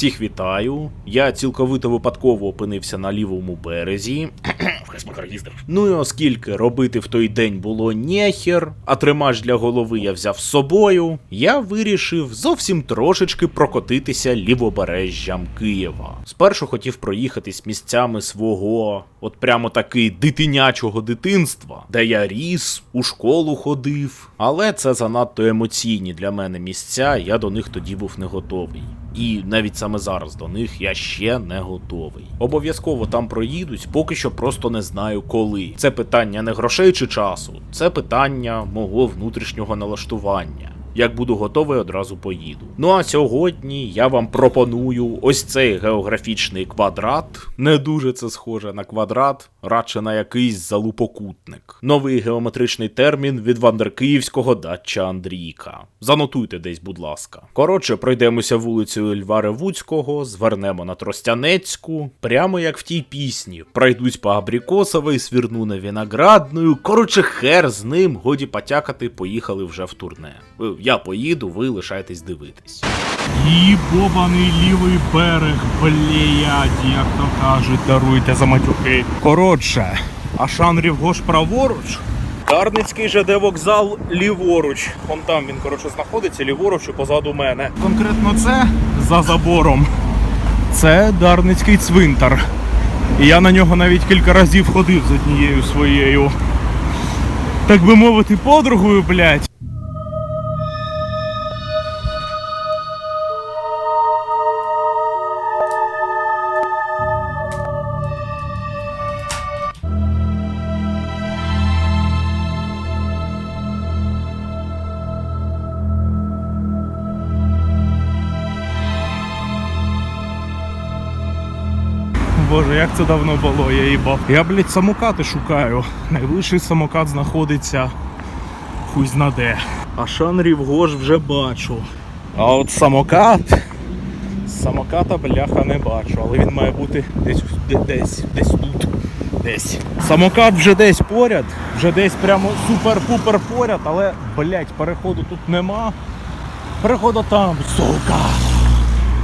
Всіх вітаю. Я цілковито випадково опинився на лівому березі. Ну і оскільки робити в той день було нехер, а тримач для голови я взяв з собою, я вирішив зовсім трошечки прокотитися лівобережжям Києва. Спершу хотів проїхатись місцями свого, от прямо таки дитинячого дитинства, де я ріс, у школу ходив. Але це занадто емоційні для мене місця, я до них тоді був не готовий. І навіть саме зараз до них я ще не готовий. Обов'язково там проїдусь, поки що просто не знаю коли. Це питання не грошей чи часу, це питання мого внутрішнього налаштування. Як буду готовий, одразу поїду. Ну а сьогодні я вам пропоную ось цей географічний квадрат. Не дуже це схоже на квадрат, радше на якийсь залупокутник. Новий геометричний термін від вандеркиївського датча Андрійка. Занотуйте десь, будь ласка. Коротше, пройдемося вулицею Льва Ревуцького, звернемо на Тростянецьку, прямо як в тій пісні. Пройдусь по Абрикосовій, свірну на Виноградную. Коротше, хер з ним, годі потякати, поїхали вже в турне. Я поїду, ви лишайтесь дивитись. Їбобаний лівий берег, блядь, як то кажуть, даруйте за матюки. Коротше, а шанрів гош праворуч. Дарницький ЖД вокзал ліворуч. Вон там він, коротше, знаходиться, ліворуч і позаду мене. Конкретно це за забором. Це Дарницький цвинтар. І я на нього навіть кілька разів ходив з однією своєю. Так би мовити, подругою, блядь. Це давно було, я їбав. Я, блядь, самокати шукаю. Найближчий самокат знаходиться хуй зна де. А шанрів гош вже бачу. А от самокат. Самоката бляха не бачу, але він має бути десь де- десь, десь тут. Десь. Самокат вже десь поряд, вже десь прямо супер-пупер поряд, але, блядь, переходу тут нема. Переходу там, сука.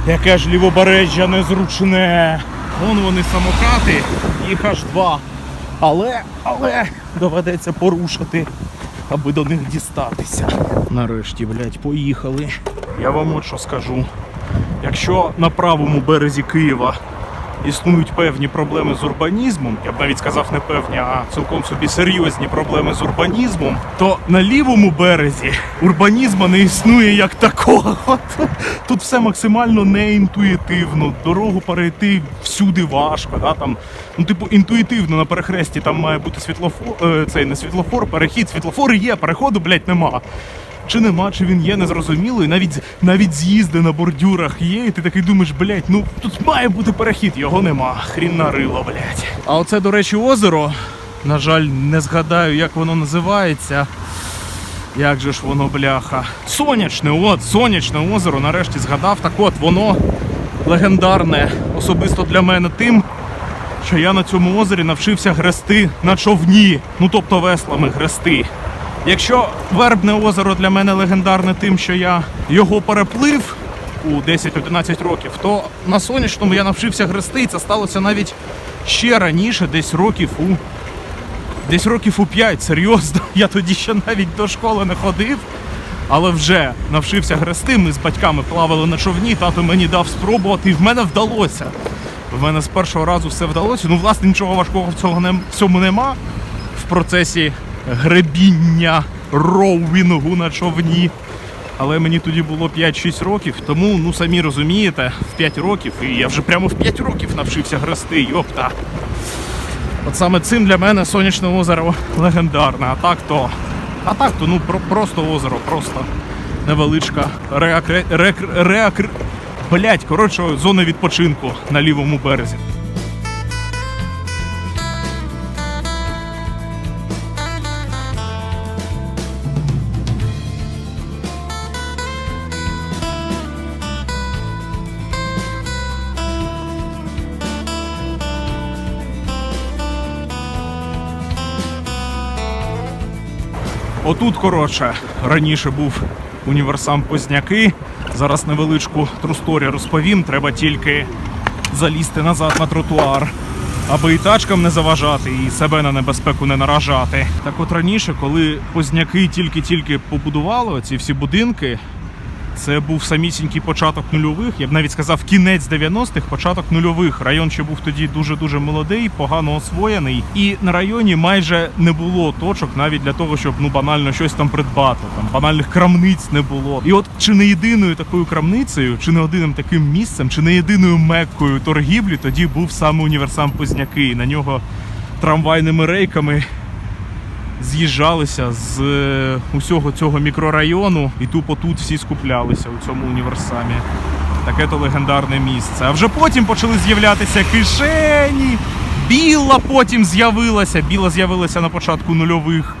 Яке ж лівобережжя незручне. Вон вони самокати, їх аж два. Але, але доведеться порушити, аби до них дістатися. Нарешті, блядь, поїхали. Я вам от що скажу. Якщо на правому березі Києва існують певні проблеми з урбанізмом, я б навіть сказав не певні, а цілком собі серйозні проблеми з урбанізмом, то на лівому березі урбанізму не існує як такого. Тут все максимально неінтуїтивно. Дорогу перейти всюди важко. Да? Там, ну, типу, інтуїтивно на перехресті там має бути світлофор, е, цей не світлофор, перехід. Світлофори є, переходу, блядь, нема. Чи нема, чи він є, незрозуміло, і навіть навіть з'їзди на бордюрах є, і ти такий думаєш, блядь, ну тут має бути перехід, його нема. Хрін нарило, блядь. А оце, до речі, озеро. На жаль, не згадаю, як воно називається. Як же ж воно, бляха? Сонячне, от, сонячне озеро, нарешті згадав. Так от, воно легендарне, особисто для мене тим, що я на цьому озері навчився грести на човні, ну тобто веслами грести. Якщо Вербне озеро для мене легендарне тим, що я його переплив у 10-11 років, то на сонячному я навчився грести, і це сталося навіть ще раніше, десь років у десь років у 5, серйозно. Я тоді ще навіть до школи не ходив, але вже навчився грести. Ми з батьками плавали на човні, тато мені дав спробувати, і в мене вдалося. В мене з першого разу все вдалося. Ну, власне, нічого важкого в в цьому нема в процесі гребіння роувінгу на човні. Але мені тоді було 5-6 років, тому, ну самі розумієте, в 5 років, і я вже прямо в 5 років навчився грести, йопта. От саме цим для мене сонячне озеро легендарне. А так то. А так то, ну про, просто озеро, просто невеличка реакре, рек, реакр... Блять, коротше, зона відпочинку на лівому березі. Отут, коротше, раніше був універсам Позняки. Зараз невеличку трусторі розповім. Треба тільки залізти назад на тротуар, аби і тачкам не заважати, і себе на небезпеку не наражати. Так от раніше, коли Позняки тільки-тільки побудували ці всі будинки, це був самісінький початок нульових, я б навіть сказав кінець 90-х, початок нульових. Район ще був тоді дуже-дуже молодий, погано освоєний. І на районі майже не було точок навіть для того, щоб ну банально щось там придбати. Там банальних крамниць не було. І от чи не єдиною такою крамницею, чи не одним таким місцем, чи не єдиною меккою торгівлі тоді був саме універсам Позняки. І на нього трамвайними рейками з'їжджалися з е, усього цього мікрорайону, і тупо тут всі скуплялися у цьому універсамі. Таке то легендарне місце. А вже потім почали з'являтися кишені. Біла потім з'явилася. Біла з'явилася на початку нульових,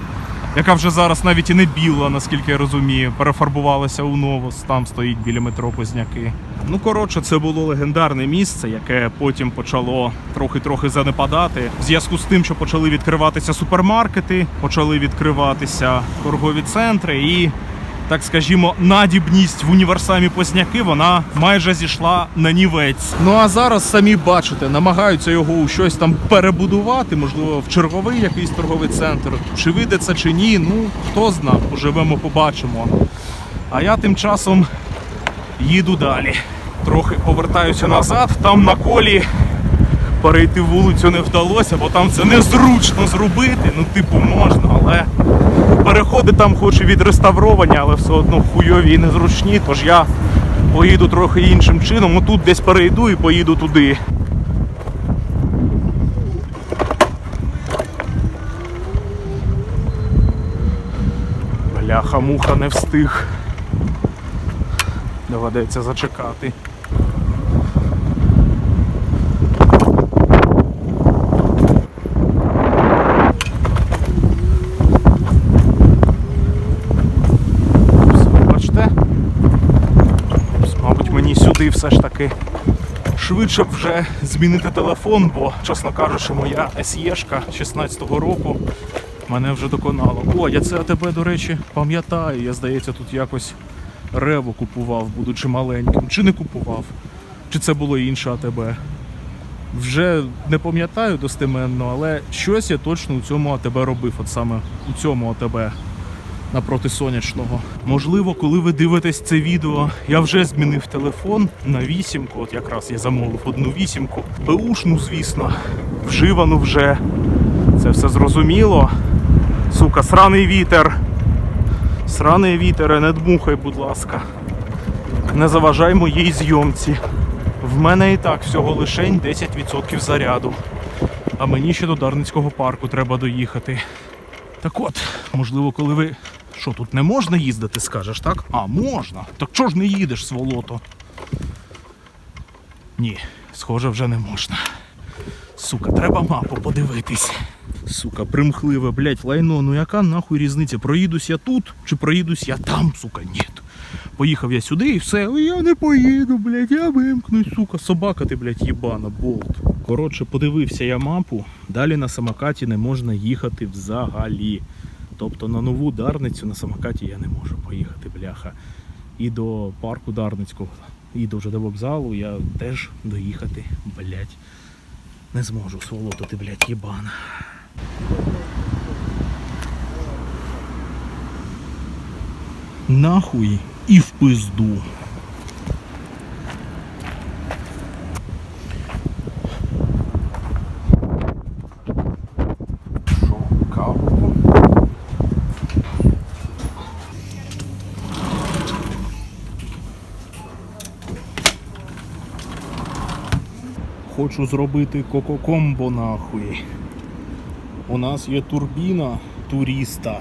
яка вже зараз навіть і не біла, наскільки я розумію. Перефарбувалася у новос, там стоїть біля метро Позняки. Ну коротше, це було легендарне місце, яке потім почало трохи-трохи занепадати. В зв'язку з тим, що почали відкриватися супермаркети, почали відкриватися торгові центри і. Так скажімо, надібність в універсамі Позняки вона майже зійшла на нівець. Ну а зараз самі бачите, намагаються його у щось там перебудувати, можливо, в черговий якийсь торговий центр. Чи вийде це чи ні, ну хто зна, поживемо, побачимо. А я тим часом їду далі. Трохи повертаюся назад, там на колі перейти вулицю не вдалося, бо там це незручно зробити. Ну, типу, можна, але переходи там хоч і відреставровані, але все одно хуйові і незручні. Тож я поїду трохи іншим чином. Отут десь перейду і поїду туди. Бляха, муха не встиг. Доведеться зачекати. Все, Бачите? Мабуть, мені сюди все ж таки швидше б вже змінити телефон, бо, чесно кажучи, моя SE-шка 16-го року мене вже доконала. О, я це тебе, до речі, пам'ятаю. Я, здається, тут якось рево купував, будучи маленьким. Чи не купував? Чи це було інше АТБ? Вже не пам'ятаю достеменно, але щось я точно у цьому АТБ робив, от саме у цьому АТБ напроти сонячного. Можливо, коли ви дивитесь це відео, я вже змінив телефон на вісімку. От якраз я замовив одну вісімку. Беушну, звісно, вживану вже. Це все зрозуміло. Сука, сраний вітер. Сраний вітер, не дмухай, будь ласка. Не заважай моїй зйомці. В мене і так всього лишень 10% заряду. А мені ще до Дарницького парку треба доїхати. Так от, можливо, коли ви. Що тут не можна їздити, скажеш, так? А, можна. Так чого ж не їдеш, сволото? Ні, схоже, вже не можна. Сука, треба мапу подивитись. Сука, примхливе, блять, лайно, ну яка нахуй різниця? Проїдусь я тут чи проїдусь я там, сука, ні. Поїхав я сюди і все, я не поїду, блядь, я вимкнусь, сука, собака ти, блядь, їбана, болт. Коротше, подивився я мапу, далі на самокаті не можна їхати взагалі. Тобто на нову Дарницю на самокаті я не можу поїхати, бляха. І до парку Дарницького, і до вже до вокзалу я теж доїхати, блять, не зможу, сволото ти, блять, їбана. Нахуй і в пизду. Що, каву? Хочу зробити коко-комбо нахуй. У нас є турбіна туріста.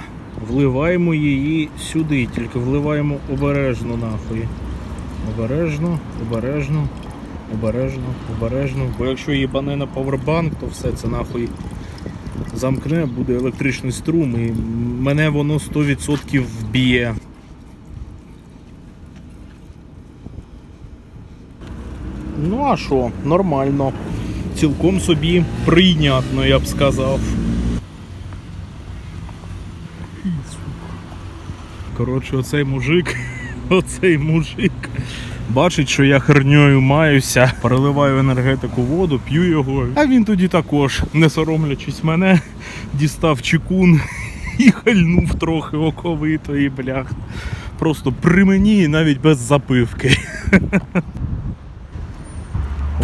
Вливаємо її сюди, тільки вливаємо обережно нахуй. Обережно, обережно, обережно, обережно. Бо якщо їбане на павербанк, то все це нахуй замкне, буде електричний струм і мене воно 100% вб'є. Ну а що, нормально. Цілком собі прийнятно, я б сказав. Коротше, оцей мужик Оцей мужик. Бачить, що я херньою маюся, переливаю енергетику воду, п'ю його. А він тоді також, не соромлячись мене, дістав чекун і хальнув трохи оковитої, блях. Просто при мені навіть без запивки.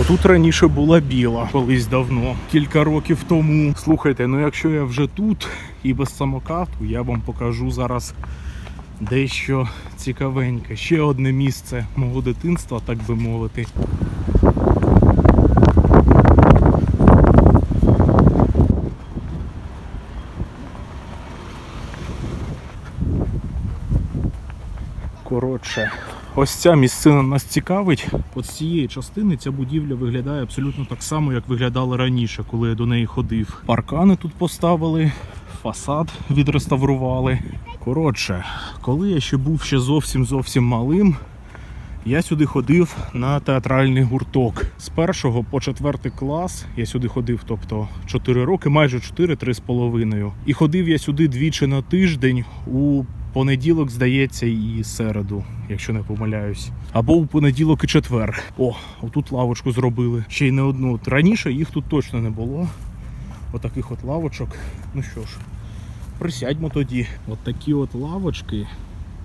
Отут раніше була біла, колись давно, кілька років тому. Слухайте, ну якщо я вже тут і без самокату, я вам покажу зараз дещо цікавеньке. Ще одне місце мого дитинства, так би мовити. Коротше, ось ця місцина нас цікавить. От з цієї частини ця будівля виглядає абсолютно так само, як виглядала раніше, коли я до неї ходив. Паркани тут поставили, фасад відреставрували. Коротше, коли я ще був ще зовсім зовсім малим, я сюди ходив на театральний гурток. З першого по четвертий клас я сюди ходив, тобто 4 роки, майже 4, 3 з половиною. І ходив я сюди двічі на тиждень у понеділок, здається, і середу, якщо не помиляюсь. Або у понеділок і четвер. О, отут лавочку зробили. Ще й не одну. От Раніше їх тут точно не було. Отаких от лавочок. Ну що ж, присядьмо тоді. От такі от лавочки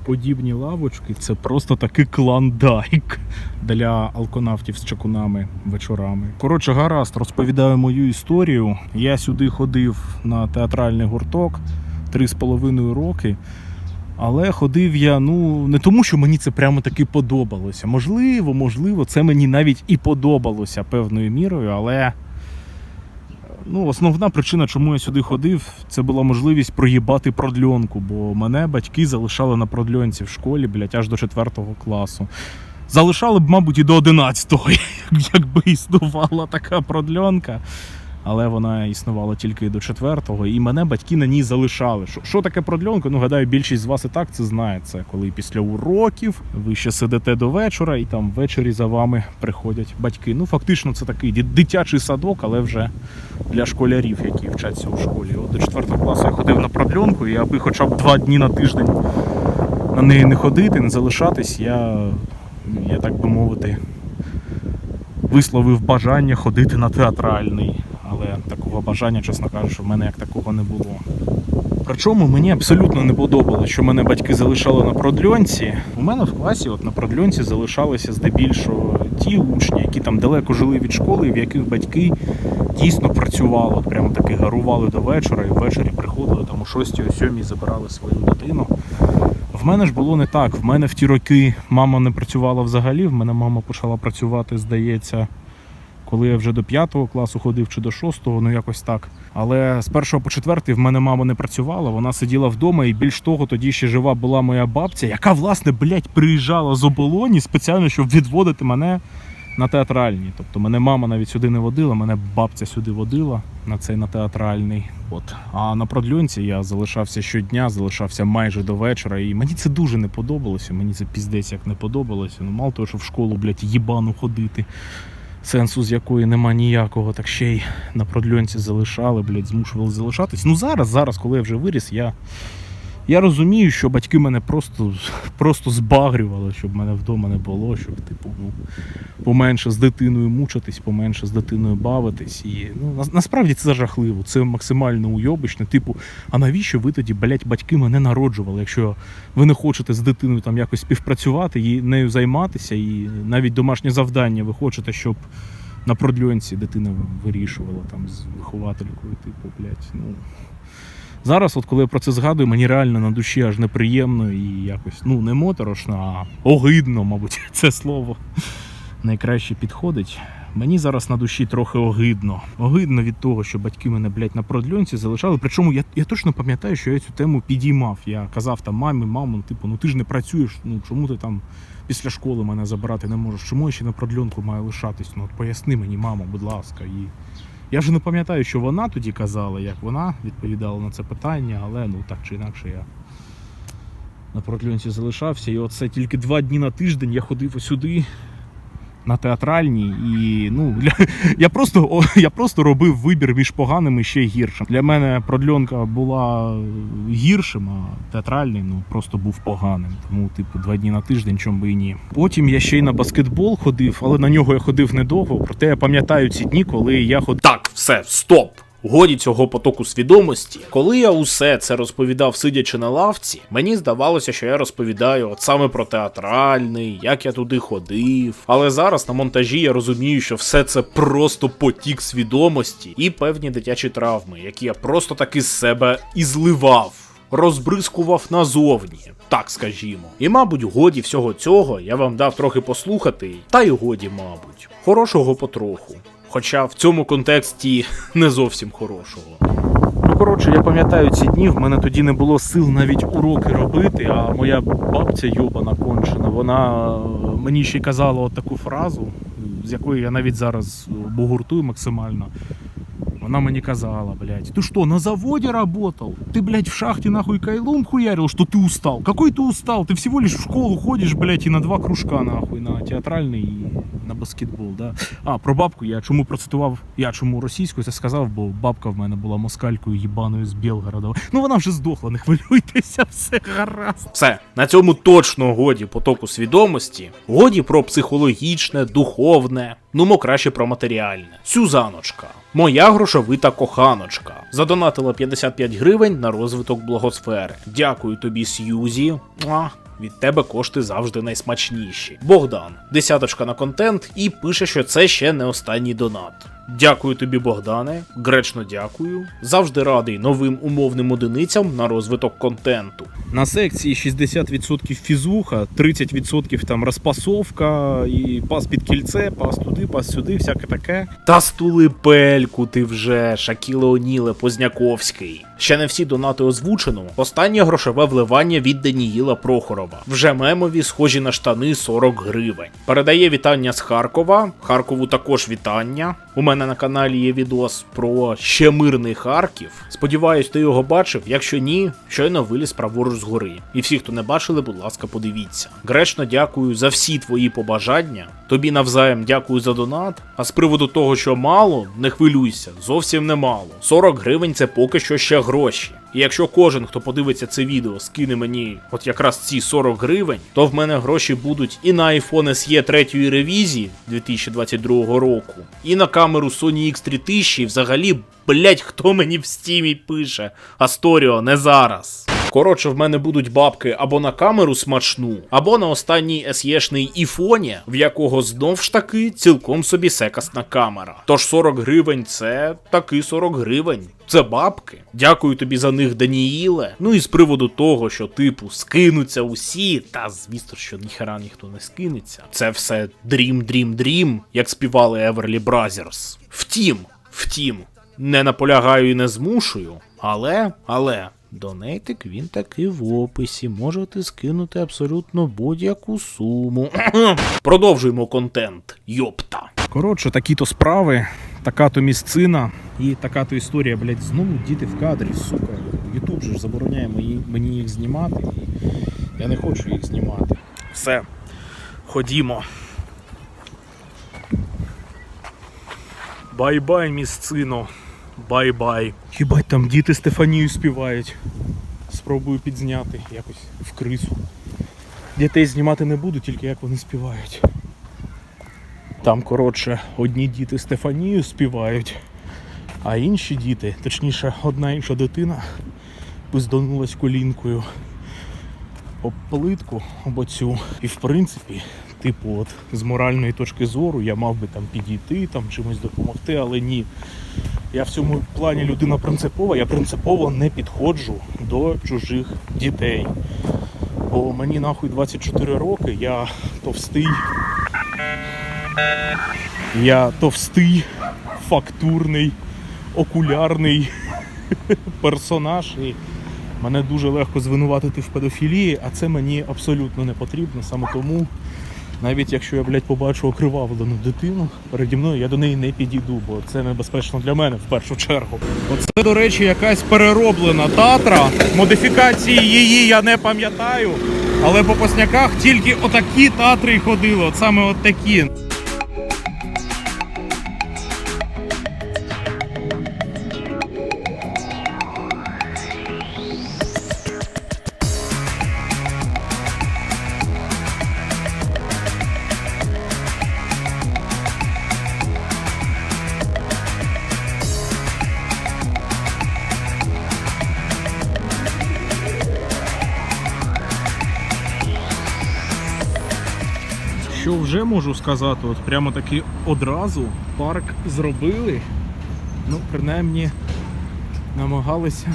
подібні лавочки це просто такий клондайк для алконавтів з чакунами вечорами. Коротше, гаразд, розповідаю мою історію. Я сюди ходив на театральний гурток три з половиною роки. Але ходив я ну не тому, що мені це прямо таки подобалося. Можливо, можливо, це мені навіть і подобалося певною мірою, але ну, основна причина, чому я сюди ходив, це була можливість проїбати продльонку, бо мене батьки залишали на продльонці в школі, блядь, аж до 4 класу. Залишали б, мабуть, і до 11-го, якби існувала така продльонка. Але вона існувала тільки до 4-го, і мене батьки на ній залишали. Що, що таке продльонка? Ну, гадаю, більшість з вас і так це знає. Це коли після уроків ви ще сидите до вечора, і там ввечері за вами приходять батьки. Ну, фактично, це такий дитячий садок, але вже для школярів, які вчаться у школі. От до 4 класу я ходив на продльонку, і аби хоча б два дні на тиждень на неї не ходити, не залишатись, я, я так би мовити, висловив бажання ходити на театральний. Але такого бажання, чесно кажучи, в мене як такого не було. Причому мені абсолютно не подобалося, що мене батьки залишали на продльонці. У мене в класі от на продльонці залишалися здебільшого ті учні, які там далеко жили від школи, в яких батьки дійсно працювали, от прямо таки гарували до вечора і ввечері приходили там о 6 о 7 забирали свою дитину. В мене ж було не так. В мене в ті роки мама не працювала взагалі. В мене мама почала працювати, здається, коли я вже до 5 класу ходив чи до 6, ну якось так. Але з першого по четвертий в мене мама не працювала, вона сиділа вдома, і більш того, тоді ще жива була моя бабця, яка, власне, блядь, приїжджала з оболоні спеціально, щоб відводити мене на театральні. Тобто мене мама навіть сюди не водила, мене бабця сюди водила на цей на театральний. От. А на продльонці я залишався щодня, залишався майже до вечора. І мені це дуже не подобалося. Мені це піздець як не подобалося. Ну, мало того, що в школу, блядь, їбану ходити. Сенсу з якої нема ніякого, так ще й на продльонці залишали, блядь, змушували залишатись. Ну зараз, зараз, коли я вже виріс, я, я розумію, що батьки мене просто, просто збагрювали, щоб мене вдома не було, щоб, типу, ну, поменше з дитиною мучитись, поменше з дитиною бавитись. І ну, на, насправді це жахливо, це максимально уйобичне. Типу, а навіщо ви тоді, блядь, батьки мене народжували, якщо ви не хочете з дитиною там якось співпрацювати і нею займатися, і навіть домашнє завдання ви хочете, щоб на продльонці дитина вирішувала там з вихователькою, типу, блядь, ну. Зараз, от коли я про це згадую, мені реально на душі аж неприємно і якось, ну, не моторошно, а огидно, мабуть, це слово найкраще підходить. Мені зараз на душі трохи огидно. Огидно від того, що батьки мене, блядь, на продльонці залишали. Причому я, я точно пам'ятаю, що я цю тему підіймав. Я казав там мамі, мамо, типу, ну ти ж не працюєш, ну чому ти там після школи мене забирати не можеш? Чому я ще на продльонку маю лишатись? Ну от поясни мені, мамо, будь ласка. І я вже не пам'ятаю, що вона тоді казала, як вона відповідала на це питання, але ну так чи інакше я на протлюнці залишався. І оце тільки два дні на тиждень я ходив сюди на театральній, і ну для я просто я просто робив вибір між поганим і ще гіршим. Для мене продльонка була гіршим, а театральний ну просто був поганим. Тому, типу, два дні на тиждень, чому би і ні. Потім я ще й на баскетбол ходив, але на нього я ходив недовго. Проте я пам'ятаю ці дні, коли я ходив. Так, все, стоп. Годі цього потоку свідомості. Коли я усе це розповідав, сидячи на лавці, мені здавалося, що я розповідаю от саме про театральний, як я туди ходив. Але зараз на монтажі я розумію, що все це просто потік свідомості і певні дитячі травми, які я просто таки з себе і зливав. Розбризкував назовні, так скажімо. І, мабуть, годі всього цього я вам дав трохи послухати, та й годі, мабуть, хорошого потроху. Хоча в цьому контексті не зовсім хорошого. Ну, коротше, я пам'ятаю ці дні, в мене тоді не було сил навіть уроки робити, а моя бабця йобана кончена, вона е, мені ще й казала от таку фразу, з якої я навіть зараз е, бугуртую максимально. Вона мені казала, блядь, ты что, на заводе работал? Ты, блядь, в шахте нахуй кайлом хуярил, что ты устал? Какой ты устал? Ты всего лишь в школу ходишь, блядь, и на два кружка, нахуй, на театральний і на баскетбол, да? А, про бабку я чому процитував, я чому російською це сказав, бо бабка в мене була москалькою їбаною з Білгорода. Ну вона вже здохла, не хвилюйтеся, все гаразд. Все, на цьому точно годі потоку свідомості, годі про психологічне, духовне, ну мо краще про матеріальне. Сюзаночка, моя грошовита коханочка, задонатила 55 гривень на розвиток благосфери. Дякую тобі, Сьюзі. Муа. Від тебе кошти завжди найсмачніші. Богдан, десяточка на контент і пише, що це ще не останній донат. Дякую тобі, Богдане. Гречно дякую. Завжди радий новим умовним одиницям на розвиток контенту. На секції 60% фізуха, 30% там розпасовка, і пас під кільце, пас туди, пас сюди, всяке таке. Та стули пельку ти вже, Шакіле Оніле Позняковський. Ще не всі донати озвучено. Останнє грошове вливання від Даніїла Прохорова. Вже мемові схожі на штани 40 гривень. Передає вітання з Харкова. Харкову також вітання. У мене на каналі є відос про ще мирний Харків. Сподіваюсь, ти його бачив. Якщо ні, щойно виліз праворуч з гори. І всі, хто не бачили, будь ласка, подивіться. Гречно дякую за всі твої побажання. Тобі навзаєм дякую за донат. А з приводу того, що мало, не хвилюйся, зовсім немало. 40 гривень це поки що ще гроші. І якщо кожен, хто подивиться це відео, скине мені от якраз ці 40 гривень, то в мене гроші будуть і на iPhone SE 3 ревізії 2022 року, і на камеру Sony X3000, і взагалі, блять, хто мені в стімі пише. Асторіо, не зараз. Коротше, в мене будуть бабки або на камеру смачну, або на останній SE-шний іфоні, в якого знов ж таки цілком собі секасна камера. Тож 40 гривень це таки 40 гривень. Це бабки. Дякую тобі за них, Даніїле. Ну і з приводу того, що, типу, скинуться усі, та звісно, що ніхера ніхто не скинеться. Це все дрім, дрім, дрім, як співали Everly Brothers. Втім, втім, не наполягаю і не змушую, але, але. Донейтик він таки в описі. Можете скинути абсолютно будь-яку суму. Продовжуємо контент. Йопта. Коротше, такі-то справи, така-то місцина і така-то історія, блядь, знову діти в кадрі, сука. Ютуб же ж забороняє мені їх знімати. І я не хочу їх знімати. Все, ходімо. Бай-бай, місцино. Бай-бай. Хіба там діти Стефанію співають. Спробую підзняти якось в крису. Дітей знімати не буду, тільки як вони співають. Там, коротше, одні діти Стефанію співають, а інші діти, точніше, одна інша дитина, пизданулась колінкою об плитку, об оцю. І в принципі, типу, от з моральної точки зору я мав би там підійти, там чимось допомогти, але ні. Я в цьому плані людина принципова, я принципово не підходжу до чужих дітей. Бо мені нахуй 24 роки, я товстий. Я товстий, фактурний, окулярний персонаж. І мене дуже легко звинуватити в педофілії, а це мені абсолютно не потрібно. Саме тому, навіть якщо я, блядь, побачу окривавлену дитину переді мною, я до неї не підійду, бо це небезпечно для мене в першу чергу. Оце, до речі, якась перероблена татра. Модифікації її я не пам'ятаю. Але по посняках тільки отакі татри й ходили, от саме от такі. Вже можу сказати, от прямо таки одразу парк зробили. Ну, принаймні, намагалися.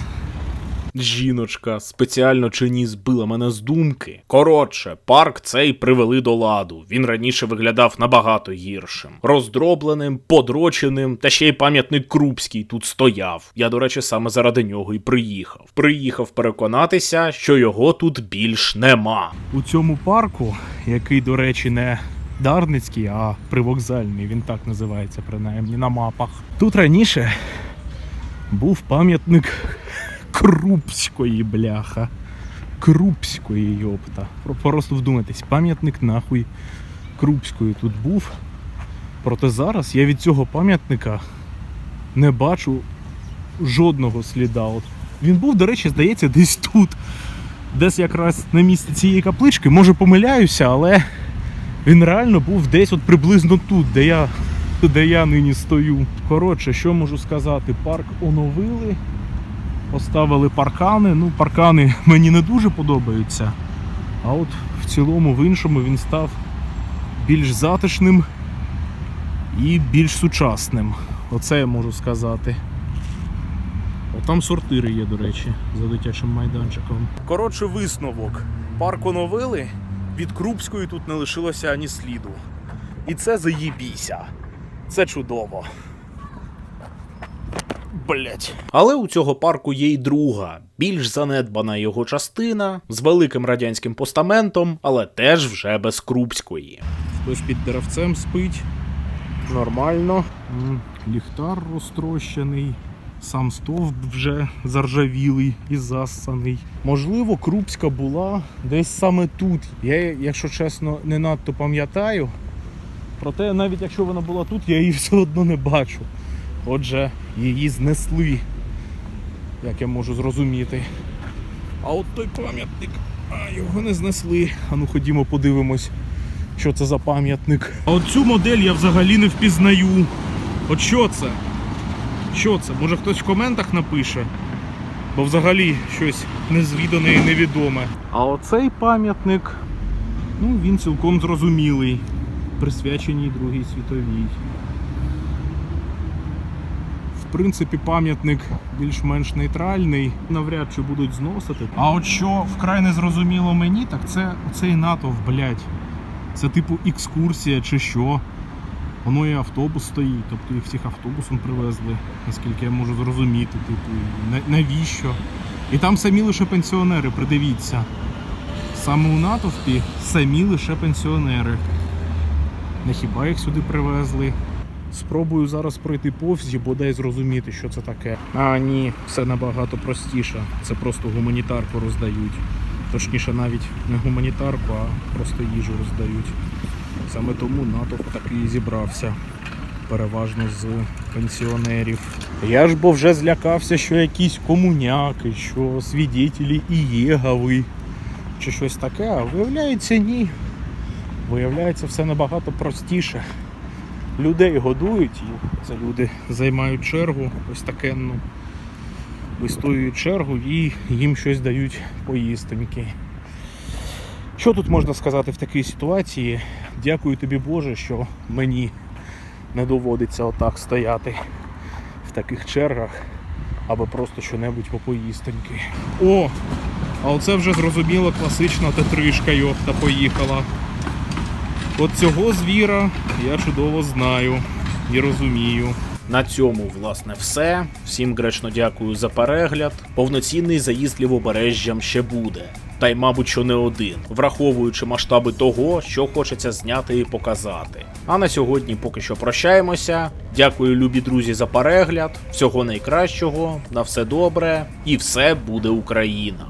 Жіночка спеціально чи ні збила мене з думки. Коротше, парк цей привели до ладу. Він раніше виглядав набагато гіршим. Роздробленим, подроченим, та ще й пам'ятник Крупський тут стояв. Я, до речі, саме заради нього і приїхав. Приїхав переконатися, що його тут більш нема. У цьому парку, який, до речі, не Дарницький, а привокзальний, він так називається, принаймні на мапах. Тут раніше був пам'ятник Крупської бляха. Крупської йопта. Просто вдумайтесь, пам'ятник нахуй Крупської тут був. Проте зараз я від цього пам'ятника не бачу жодного сліда. От він був, до речі, здається, десь тут десь якраз на місці цієї каплички, може помиляюся, але він реально був десь от приблизно тут, де я, де я нині стою. Коротше, що можу сказати, парк оновили, поставили паркани. Ну, паркани мені не дуже подобаються. А от в цілому в іншому він став більш затишним і більш сучасним. Оце я можу сказати. О, там сортири є, до речі, за дитячим майданчиком. Коротше, висновок. Парк оновили, від Крупської тут не лишилося ані сліду. І це заїбіся. Це чудово. Блять. Але у цього парку є й друга, більш занедбана його частина з великим радянським постаментом, але теж вже без Крупської. Хтось під деревцем спить. Нормально. Ліхтар розтрощений. Сам стовп вже заржавілий і зассаний. Можливо, Крупська була десь саме тут. Я, якщо чесно, не надто пам'ятаю. Проте, навіть якщо вона була тут, я її все одно не бачу. Отже, її знесли, як я можу зрозуміти. А от той пам'ятник, а його не знесли. А ну ходімо, подивимось, що це за пам'ятник. А от цю модель я взагалі не впізнаю. От що це? Що це? Може хтось в коментах напише? Бо взагалі щось незвідане і невідоме. А оцей пам'ятник, ну він цілком зрозумілий, присвяченій Другій світовій. В принципі, пам'ятник більш-менш нейтральний, навряд чи будуть зносити. А от що вкрай не зрозуміло мені, так це оцей натовп, блядь. Це типу екскурсія чи що. Воно і автобус стоїть, тобто їх всіх автобусом привезли, наскільки я можу зрозуміти, типу, навіщо? І там самі лише пенсіонери, придивіться. Саме у натовпі самі лише пенсіонери. Не хіба їх сюди привезли? Спробую зараз пройти повз і бодай зрозуміти, що це таке. А ні, все набагато простіше. Це просто гуманітарку роздають. Точніше, навіть не гуманітарку, а просто їжу роздають. Саме тому натовп такий і зібрався. Переважно з пенсіонерів. Я ж бо вже злякався, що якісь комуняки, що свідетелі і Єгави, чи щось таке, а виявляється ні. Виявляється, все набагато простіше. Людей годують, і це люди займають чергу, ось такенну. Вистоюють чергу і їм щось дають поїстеньки. Що тут можна сказати в такій ситуації? Дякую тобі, Боже, що мені не доводиться отак стояти в таких чергах, або просто що-небудь по поїстеньки. О! А оце вже зрозуміло класична тетришка йохта поїхала. От цього звіра я чудово знаю і розумію. На цьому, власне, все. Всім гречно дякую за перегляд. Повноцінний заїзд лівобережжям ще буде. Та й, мабуть, що не один, враховуючи масштаби того, що хочеться зняти і показати. А на сьогодні поки що прощаємося. Дякую, любі друзі, за перегляд. Всього найкращого, на все добре, і все буде Україна.